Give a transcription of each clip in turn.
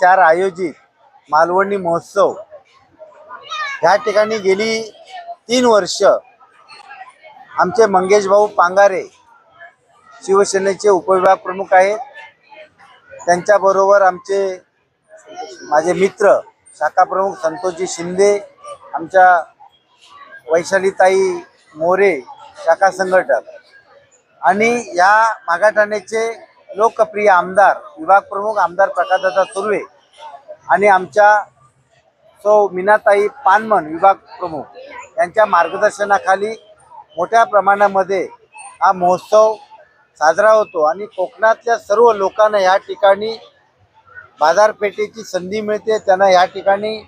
चार आयोजित मालवणी महोत्सव. ह्या ठिकाणी गेली तीन वर्ष आमचे मंगेश भाऊ पांगारे शिवसेनेचे उपविभाग प्रमुख आहेत. त्यांच्याबरोबर आमचे माझे मित्र शाखा प्रमुख संतोषजी शिंदे आमच्या वैशालीताई मोरे शाखा संघटक. आणि या मागाठाण्याचे लोकप्रिय आमदार विभाग प्रमुख आमदार प्रकाशदादा सुर्वे आणि आमच्या सौ मीनाताई पानमन विभाग प्रमुख यांच्या मार्गदर्शनाखाली मोठ्या प्रमाणामध्ये हा महोत्सव साजरा होतो आणि कोकणातल्या सर्व लोकांना या ठिकाणी बाजारपेठेची संधी मिळते. त्यांना या ठिकाणी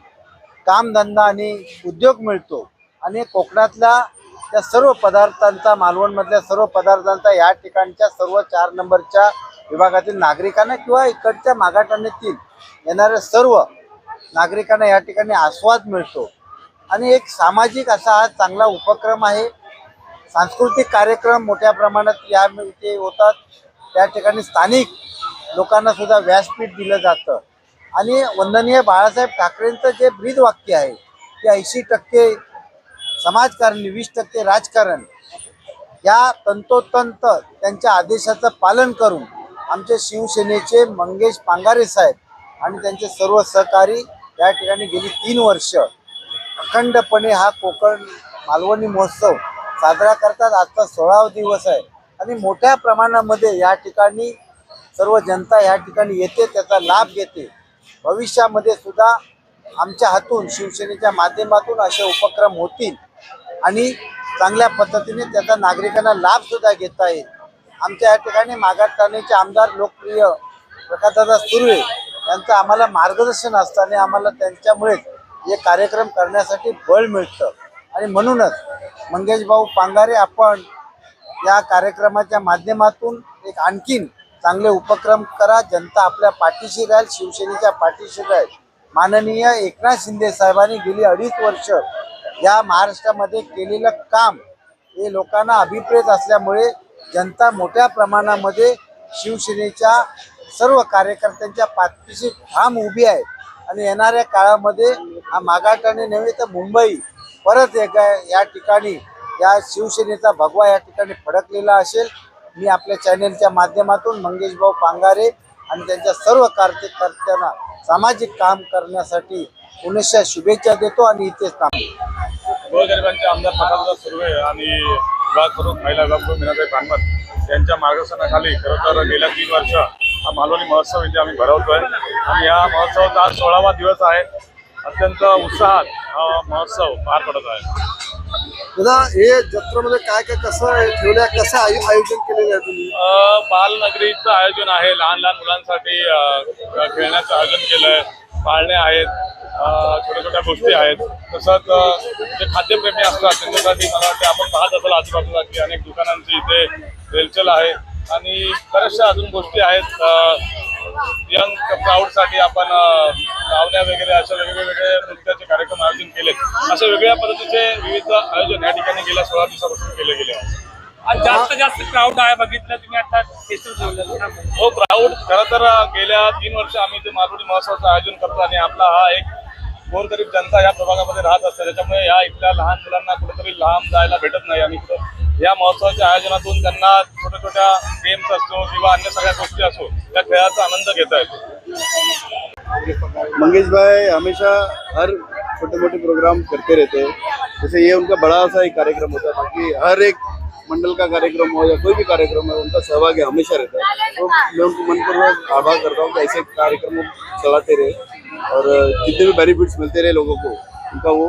कामधंदा आणि उद्योग मिळतो. आणि कोकणातल्या त्या सर्व पदार्थांचा मालवणमधल्या सर्व पदार्थांचा या ठिकाणच्या सर्व चार नंबरच्या विभागातील नागरिकांना किंवा इकडच्या मागाठाण्यातील येणाऱ्या सर्व नागरिकांना या ठिकाणी आस्वाद मिळतो. आणि एक सामाजिक असा हा चांगला उपक्रम आहे. सांस्कृतिक कार्यक्रम मोठ्या प्रमाणात या इथे होतात. त्या ठिकाणी स्थानिक लोकांना सुद्धा व्यासपीठ दिलं जातं. आणि वंदनीय बाळासाहेब ठाकरेंचं जे ब्रीद वाक्य आहे ते ऐंशी टक्के समाजकारण वीस टक्के राजकारण या तंतोतंत त्यांच्या आदेशाचं पालन करून आमचे शिवसेनेचे मंगेश पांगारे साहेब आणि त्यांचे सर्व सहकारी या ठिकाणी गेली तीन वर्ष. अखंडपणे हा कोकण मालवणी महोत्सव साजरा करतात. आजचा सोळावा दिवस आहे. आणि मोठ्या प्रमाणामध्ये या ठिकाणी सर्व जनता या ठिकाणी येते त्याचा लाभ घेते. भविष्यामध्ये सुद्धा आमच्या हातून शिवसेनेच्या माध्यमातून असे उपक्रम होतील आणि चांगल्या पद्धतीने त्याचा नागरिकांना लाभ सुद्धा घेता येईल. आमच्या या ठिकाणी मागाठाण्याचे आमदार लोकप्रिय प्रकाशदादा सुर्वे यांचं आम्हाला मार्गदर्शन असतं आणि आम्हाला त्यांच्यामुळेच हे कार्यक्रम करण्यासाठी बळ मिळतं. आणि म्हणूनच मंगेश भाऊ पांगारे आपण या कार्यक्रमाच्या माध्यमातून एक आणखीन चांगले उपक्रम करा. जनता आपल्या पाठीशी राहील शिवसेनेच्या पाठीशी राहील. माननीय एकनाथ शिंदे साहेबांनी गेली अडीच वर्ष या महाराष्ट्रामध्ये केलेलं काम हे लोकांना अभिप्रेत असल्यामुळे जनता मोठ्या प्रमाणामध्ये शिवसेनेच्या सर्व कार्यकर्त्यांच्या पाठीशी ठाम उभी आहे. आणि येणाऱ्या काळामध्ये हा मागाटाने नव्हे तर मुंबई परत एक या ठिकाणी या शिवसेनेचा भगवा या ठिकाणी फडकलेला असेल. मी आपल्या चॅनेलच्या माध्यमातून मंगेशभाऊ पांगारे आणि त्यांच्या सर्व कार्यकर्त्यांना सामाजिक काम करण्यासाठी पुनश्च शुभेच्छा देतो आणि इथेच थांबतो. गोरगरिबांचे आमदार प्रकाशदादा सुर्वे आणि विभाग प्रमुख महिला विभाग प्रमुख मीनाताई पानमत यांच्या मार्गदर्शनाखाली खरं तर गेल्या तीन वर्ष हा मालवणी महोत्सव इथे आम्ही भरवतोय. आणि या महोत्सवाचा आज सोळावा दिवस आहे. अत्यंत उत्साहात हा महोत्सव पार पडत आहे. दादा हे जत्रेमध्ये काय काय कसं आहे ठेवलं आहे कसं आयो- आयोजन केलेलं आहे तुम्ही? बालनगरीचं आयोजन आहे. लहान लहान मुलांसाठी खेळण्याचं आयोजन केलंय. पाळणे आहेत. छोट्या छोट्या गोष्टी आहेत. तसंच जे खाद्यप्रेमी असतात त्यांच्यासाठी मला वाटते आपण पाहत असाल आजूबाजूला की अनेक दुकानांची इथे रेलचेल आहे. आणि बऱ्याचशा अजून गोष्टी आहेत. यंग क्राऊडसाठी आपण लावण्या वगैरे अशा वेगवेगळे नृत्याचे कार्यक्रम आयोजन केलेत. अशा वेगळ्या पद्धतीचे विविध आयोजन या ठिकाणी गेल्या सोळा दिवसापासून केले गेले जास्त जास्त क्राऊड आहे बघितलं तुम्ही आता. हो क्राऊड खरं तर गेल्या तीन वर्ष आम्ही ते मालवणी महोत्सवाचं आयोजन करतो आणि आपला हा एक गोरगरीब जनता या प्रभागामध्ये राहत असते. त्याच्यामुळे या इथल्या लहान मुलांना कुठेतरी लांब जायला भेटत नाही. आणि या महोत्सवाच्या आयोजनातून त्यांना छोट्या छोट्या गेम्स असो किंवा अन्य सगळ्या गोष्टी असो त्या खेळाचा आनंद घेता येतो. मंगेश भाई हमेशा हर छोटे मोटे प्रोग्राम करते रहते. हैं जैसे ये उनका बड़ा सा एक कार्यक्रम होता बाकी हर एक मंडल का कार्यक्रम हो या कोई भी कार्यक्रम हो उनका सहभागी हमेशा रहता है। तो मैं उनको मनपूर्वक आभार करता हूँ कि ऐसे कार्यक्रम चलाते रहे। और जितने भी बेनिफिट्स मिलते रहे लोगों को उनका वो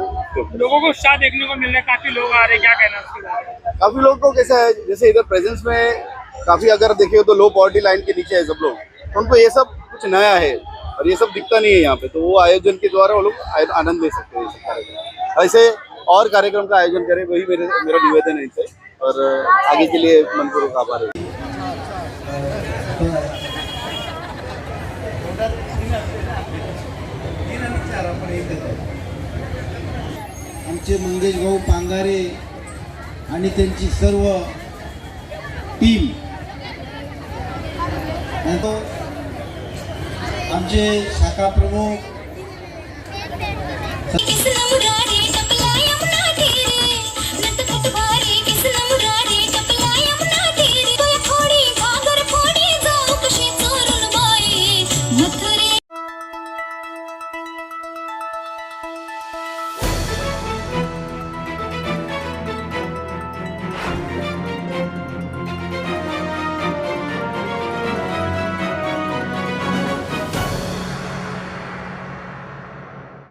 लोगों को उत्साह देखने को मिल रहा है काफ़ी लोग आ रहे हैं क्या कहना है उसके काफ़ी लोग को कैसा है जैसे इधर प्रेजेंस में काफ़ी अगर देखे तो लो पॉवर्टी लाइन के नीचे है सब लोग। तो उनको ये सब कुछ नया है और ये सब दिखता नहीं है यहाँ पे तो वो आयोजन के द्वारा वो लोग आनंद ले सकते हैं कार्यक्रम ऐसे और कार्यक्रम का आयोजन करें वही मेरे मेरा निवेदन है इनसे। और आगे के लिए मनपूर्वक आभार है। आमचे मंगेश भाऊ पांगारे आणि त्यांची सर्व टीम. आमचे शाखा प्रमुख.